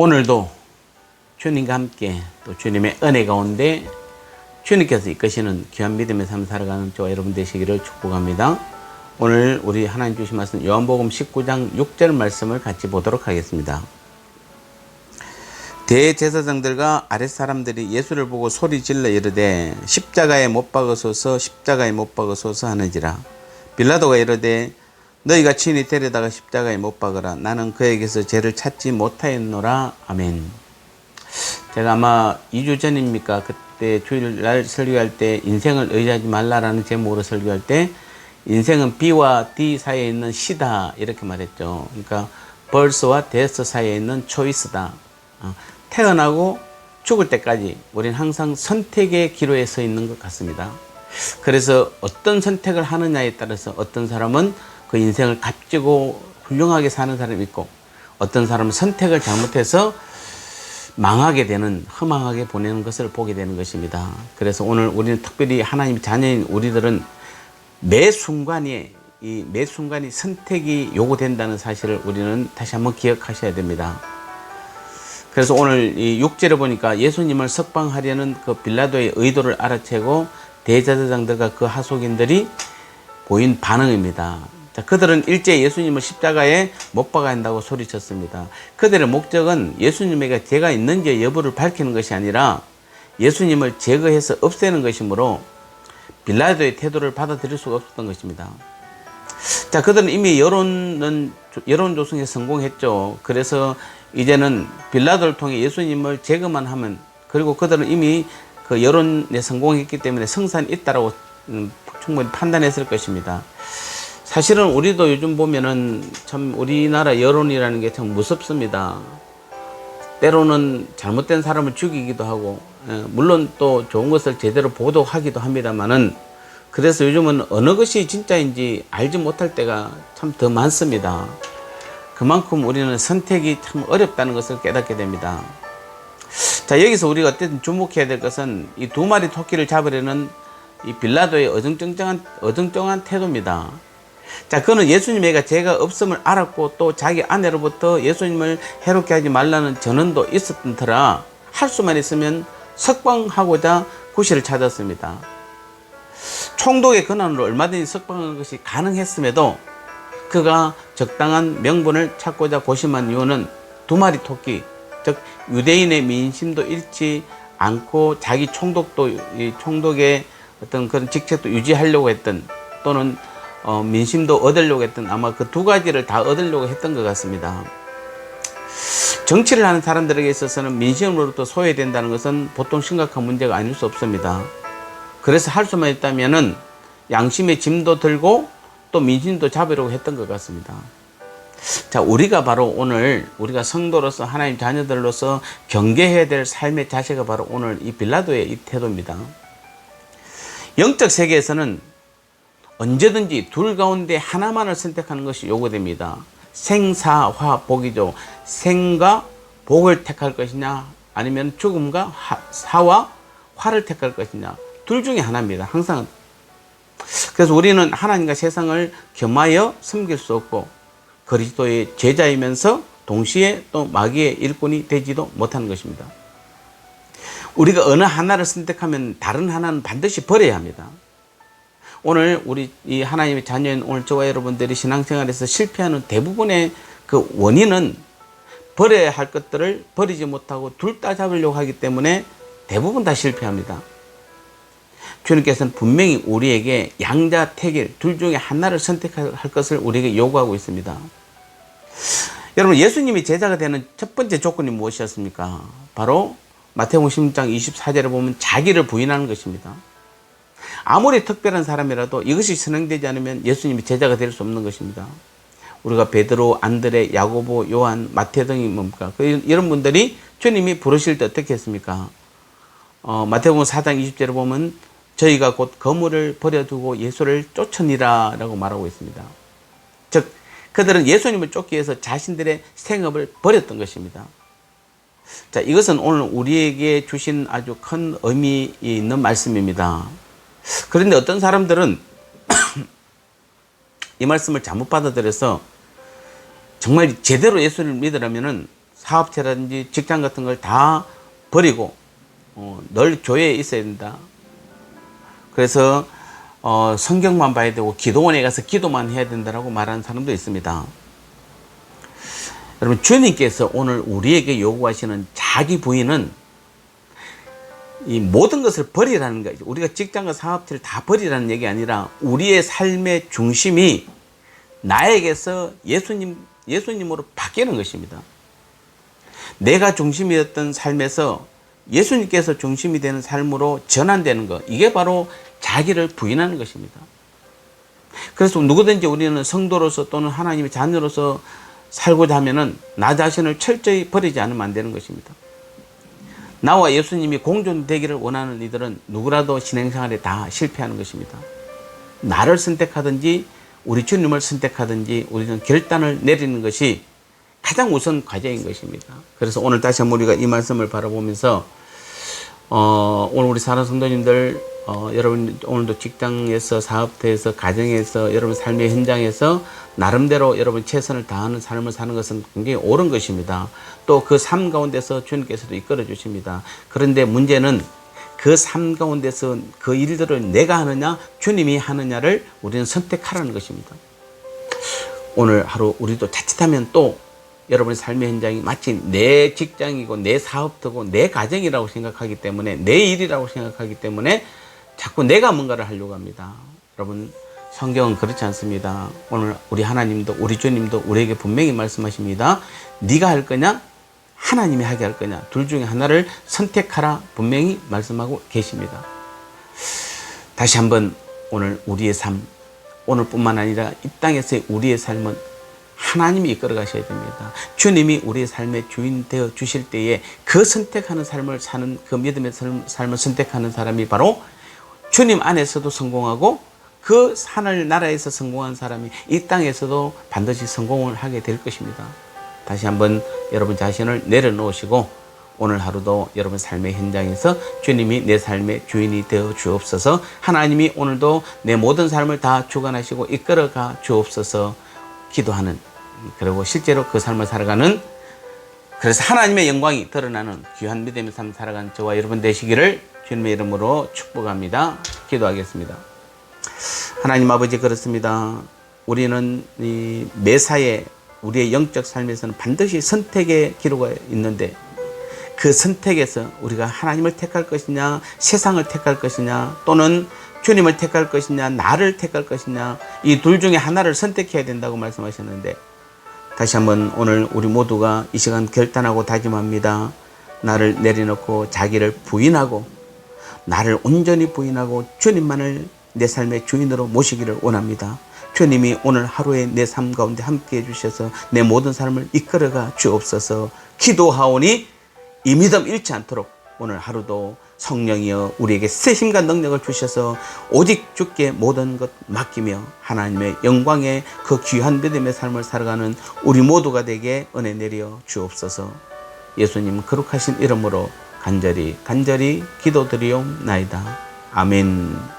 오늘도 주님과 함께 또 주님의 은혜 가운데 주님께서 이끄시는 귀한 믿음의 삶 살아가는 저와 여러분 되시기를 축복합니다. 오늘 우리 하나님 주신 말씀 요한복음 19장 6절 말씀을 같이 보도록 하겠습니다. 대제사장들과 아랫 사람들이 예수를 보고 소리 질러 이르되 십자가에 못 박으소서 십자가에 못 박으소서 하는지라 빌라도가 이르되 너희가 친히 데려다가 십자가에 못 박으라. 나는 그에게서 죄를 찾지 못하였노라. 아멘. 제가 아마 2주 전입니까? 그때 주일날 설교할 때 인생을 의지하지 말라라는 제목으로 설교할 때 인생은 B와 D 사이에 있는 C다 이렇게 말했죠. 그러니까 벌스와 데스 사이에 있는 초이스다. 어, 태어나고 죽을 때까지 우리는 항상 선택의 기로에 서 있는 것 같습니다. 그래서 어떤 선택을 하느냐에 따라서 어떤 사람은 그 인생을 값지고 훌륭하게 사는 사람이 있고 어떤 사람은 선택을 잘못해서 망하게 되는 허망하게 보내는 것을 보게 되는 것입니다. 그래서 오늘 우리는 특별히 하나님 자녀인 우리들은 매 순간에 이 매 순간이 선택이 요구된다는 사실을 우리는 다시 한번 기억하셔야 됩니다. 그래서 오늘 이 6절에 보니까 예수님을 석방하려는 그 빌라도의 의도를 알아채고 대제사장들과 그 하속인들이 보인 반응입니다. 자, 그들은 일제 예수님을 십자가에 못 박아야 한다고 소리쳤습니다. 그들의 목적은 예수님에게 죄가 있는지 여부를 밝히는 것이 아니라 예수님을 제거해서 없애는 것이므로 빌라도의 태도를 받아들일 수가 없었던 것입니다. 자, 그들은 이미 여론은 여론 조성에 성공했죠. 그래서 이제는 빌라도를 통해 예수님을 제거만 하면 그리고 그들은 이미 그 여론에 성공했기 때문에 성산이 있다라고 음, 충분히 판단했을 것입니다. 사실은 우리도 요즘 보면은 참 우리나라 여론이라는 게 참 무섭습니다. 때로는 잘못된 사람을 죽이기도 하고, 예, 물론 또 좋은 것을 제대로 보도하기도 합니다만은 그래서 요즘은 어느 것이 진짜인지 알지 못할 때가 참 더 많습니다. 그만큼 우리는 선택이 참 어렵다는 것을 깨닫게 됩니다. 자, 여기서 우리가 어쨌든 주목해야 될 것은 이 두 마리 토끼를 잡으려는 이 빌라도의 어정쩡한, 어정쩡한 태도입니다. 자, 그는 예수님에게 죄가 없음을 알았고 또 자기 아내로부터 예수님을 해롭게 하지 말라는 전언도 있었던 터라 할 수만 있으면 석방하고자 구실을 찾았습니다. 총독의 권한으로 얼마든지 석방하는 것이 가능했음에도 그가 적당한 명분을 찾고자 고심한 이유는 두 마리 토끼, 즉 유대인의 민심도 잃지 않고 자기 총독도 이 총독의 어떤 그런 직책도 유지하려고 했던 또는 어, 민심도 얻으려고 했던 아마 그 두 가지를 다 얻으려고 했던 것 같습니다. 정치를 하는 사람들에게 있어서는 민심으로부터 소외된다는 것은 보통 심각한 문제가 아닐 수 없습니다. 그래서 할 수만 있다면은 양심의 짐도 들고 또 민심도 잡으려고 했던 것 같습니다. 자, 우리가 바로 오늘 우리가 성도로서 하나님 자녀들로서 경계해야 될 삶의 자세가 바로 오늘 이 빌라도의 이 태도입니다. 영적 세계에서는 언제든지 둘 가운데 하나만을 선택하는 것이 요구됩니다. 생사화 복이죠. 생과 복을 택할 것이냐 아니면 죽음과 화, 사와 화를 택할 것이냐 둘 중에 하나입니다. 항상 그래서 우리는 하나님과 세상을 겸하여 섬길 수 없고 그리스도의 제자이면서 동시에 또 마귀의 일꾼이 되지도 못하는 것입니다. 우리가 어느 하나를 선택하면 다른 하나는 반드시 버려야 합니다. 오늘 우리 이 하나님의 자녀인 오늘 저와 여러분들이 신앙생활에서 실패하는 대부분의 그 원인은 버려야 할 것들을 버리지 못하고 둘 다 잡으려고 하기 때문에 대부분 다 실패합니다. 주님께서는 분명히 우리에게 양자 택일 둘 중에 하나를 선택할 것을 우리에게 요구하고 있습니다. 여러분 예수님이 제자가 되는 첫 번째 조건이 무엇이었습니까? 바로 마태복음 16장 24절에 보면 자기를 부인하는 것입니다. 아무리 특별한 사람이라도 이것이 선행되지 않으면 예수님이 제자가 될 수 없는 것입니다. 우리가 베드로, 안드레, 야고보, 요한, 마태 등이 뭡니까? 그 이런 분들이 주님이 부르실 때 어떻게 했습니까? 어, 마태복음 4장 20절에 보면 저희가 곧 거물을 버려두고 예수를 쫓으니라 라고 말하고 있습니다. 즉, 그들은 예수님을 쫓기 위해서 자신들의 생업을 버렸던 것입니다. 자, 이것은 오늘 우리에게 주신 아주 큰 의미 있는 말씀입니다. 그런데 어떤 사람들은 이 말씀을 잘못 받아들여서 정말 제대로 예수를 믿으려면은 사업체라든지 직장 같은 걸 다 버리고 어, 늘 교회에 있어야 된다. 그래서 어, 성경만 봐야 되고 기도원에 가서 기도만 해야 된다라고 말하는 사람도 있습니다. 여러분 주님께서 오늘 우리에게 요구하시는 자기 부인은 이 모든 것을 버리라는 거죠. 우리가 직장과 사업체를 다 버리라는 얘기 아니라 우리의 삶의 중심이 나에게서 예수님 예수님으로 바뀌는 것입니다. 내가 중심이었던 삶에서 예수님께서 중심이 되는 삶으로 전환되는 것. 이게 바로 자기를 부인하는 것입니다. 그래서 누구든지 우리는 성도로서 또는 하나님의 자녀로서 살고자 하면은 나 자신을 철저히 버리지 않으면 안 되는 것입니다. 나와 예수님이 공존되기를 원하는 이들은 누구라도 신행생활에 다 실패하는 것입니다. 나를 선택하든지 우리 주님을 선택하든지 우리는 결단을 내리는 것이 가장 우선 과제인 것입니다. 그래서 오늘 다시 한번 우리가 이 말씀을 바라보면서 어, 오늘 우리 사랑 성도님들 어, 여러분 오늘도 직장에서 사업터에서 가정에서 여러분 삶의 현장에서 나름대로 여러분 최선을 다하는 삶을 사는 것은 굉장히 옳은 것입니다. 또 그 삶 가운데서 주님께서도 이끌어 주십니다. 그런데 문제는 그 삶 가운데서 그 일들을 내가 하느냐 주님이 하느냐를 우리는 선택하라는 것입니다. 오늘 하루 우리도 자칫하면 또 여러분의 삶의 현장이 마치 내 직장이고 내 사업터고 내 가정이라고 생각하기 때문에 내 일이라고 생각하기 때문에 자꾸 내가 뭔가를 하려고 합니다. 여러분 성경은 그렇지 않습니다. 오늘 우리 하나님도 우리 주님도 우리에게 분명히 말씀하십니다. 네가 할 거냐? 하나님이 하게 할 거냐? 둘 중에 하나를 선택하라 분명히 말씀하고 계십니다. 다시 한번 오늘 우리의 삶 오늘뿐만 아니라 이 땅에서의 우리의 삶은 하나님이 이끌어 가셔야 됩니다. 주님이 우리의 삶의 주인 되어 주실 때에 그 선택하는 삶을 사는 그 믿음의 삶, 삶을 선택하는 사람이 바로 주님 안에서도 성공하고 그 하늘 나라에서 성공한 사람이 이 땅에서도 반드시 성공을 하게 될 것입니다. 다시 한번 여러분 자신을 내려놓으시고 오늘 하루도 여러분 삶의 현장에서 주님이 내 삶의 주인이 되어 주옵소서 하나님이 오늘도 내 모든 삶을 다 주관하시고 이끌어가 주옵소서 기도하는 그리고 실제로 그 삶을 살아가는 그래서 하나님의 영광이 드러나는 귀한 믿음의 삶 살아가는 저와 여러분 되시기를 주님의 이름으로 축복합니다. 기도하겠습니다. 하나님 아버지 그렇습니다. 우리는 이 매사에 우리의 영적 삶에서는 반드시 선택의 기로가 있는데 그 선택에서 우리가 하나님을 택할 것이냐 세상을 택할 것이냐 또는 주님을 택할 것이냐 나를 택할 것이냐 이 둘 중에 하나를 선택해야 된다고 말씀하셨는데 다시 한번 오늘 우리 모두가 이 시간 결단하고 다짐합니다. 나를 내려놓고 자기를 부인하고 나를 온전히 부인하고 주님만을 내 삶의 주인으로 모시기를 원합니다. 주님이 오늘 하루에 내 삶 가운데 함께 해주셔서 내 모든 삶을 이끌어가 주옵소서 기도하오니 이 믿음 잃지 않도록 오늘 하루도 성령이여 우리에게 새 힘과 능력을 주셔서 오직 주께 모든 것 맡기며 하나님의 영광의 그 귀한 믿음의 삶을 살아가는 우리 모두가 되게 은혜 내려 주옵소서 예수님 거룩하신 이름으로 간절히 간절히 기도드리옵나이다. 아멘.